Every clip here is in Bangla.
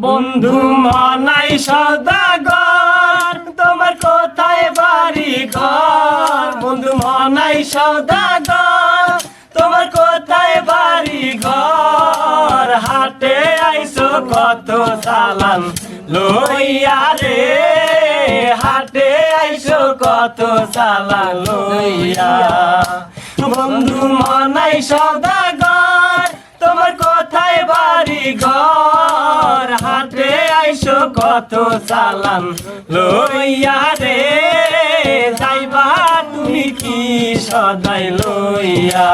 বন্ধু মনাই সদাগর, তোমার কোথায় বাড়ি ঘর বন্ধু মনাই সদাগর, তোমার কোথায় বাড়ি ঘর হাটে আইসো কত চালান লইয়া রে, হাটে আইসো কত চালান লইয়া। বন্ধু মনাই সদাগর কত চালান লইয়া রে যাইবা তুমি কি সদাই লইয়া?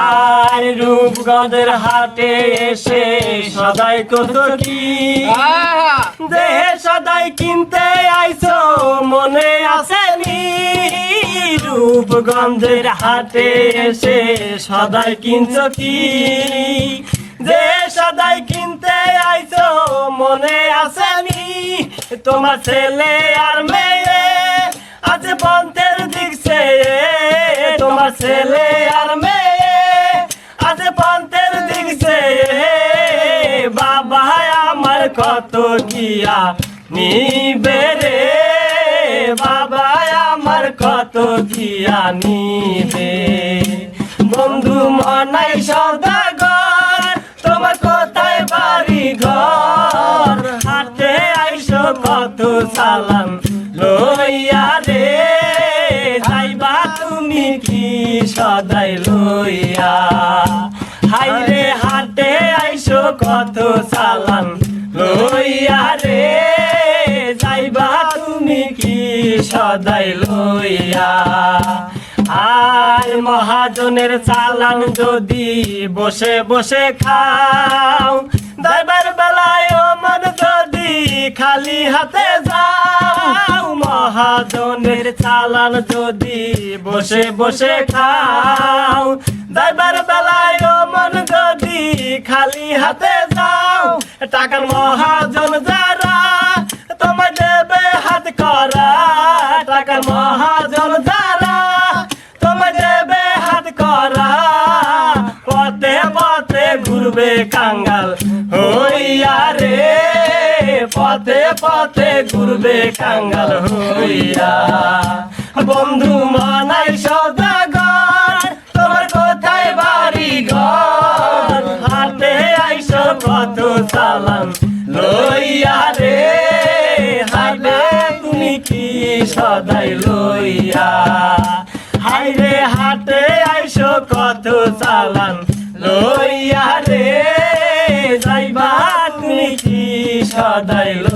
আর রূপগঞ্জের হাটে এসে সদাই কত কি? দেহে সদাই কিনতে আইছো মনে আসেনি রূপগঞ্জের হাটে এসে সদাই কিনছ কি? তোমার ছেলে আর মেয়ে আজ বন্ধের দিকছে তোমার ছেলে আর মেয়ে আজ পন্থের দিকছে বাবা আমার কত গিয়া নিবে রে। বাবা আমার কত গিয়া নিবে। বন্ধু মনাই সদাগর আইসো কত সালাম লইয়া রে যাইবা তুমি কি সদাই লইয়া? হাইরে হাটে আইসো কত সালাম লইয়া রে যাইবা তুমি কি সদাই লইয়া? আর মহাজনের চালান যদি বসে বসে খাও, দাইবার খালি হাতে যাও। মহাজনের চালান যদি বসে বসে খাও। দাইবার বেলায় মন যদি খালি হাতে যাও। টাকার মহাজন যারা তোমার দেবে হাত করা। টাকার মহাজন যারা তোমার দেবে হাত করা। পথে পথে ঘুরবে কাঙ্গাল হইয়া পথে পথে ঘুরবে কাঙ্গাল হইয়া। বন্ধু মানাই সদাগর, তোমার কোথায় বাড়ি ঘর হাতে আইসো কত সালাম লইয়া রে। হাইলে তুমি কি সদাই লইয়া? হাইরে হাটে আইসো কত চালান লইয়া রে। যাইবা তুমি কি সদাই লইয়া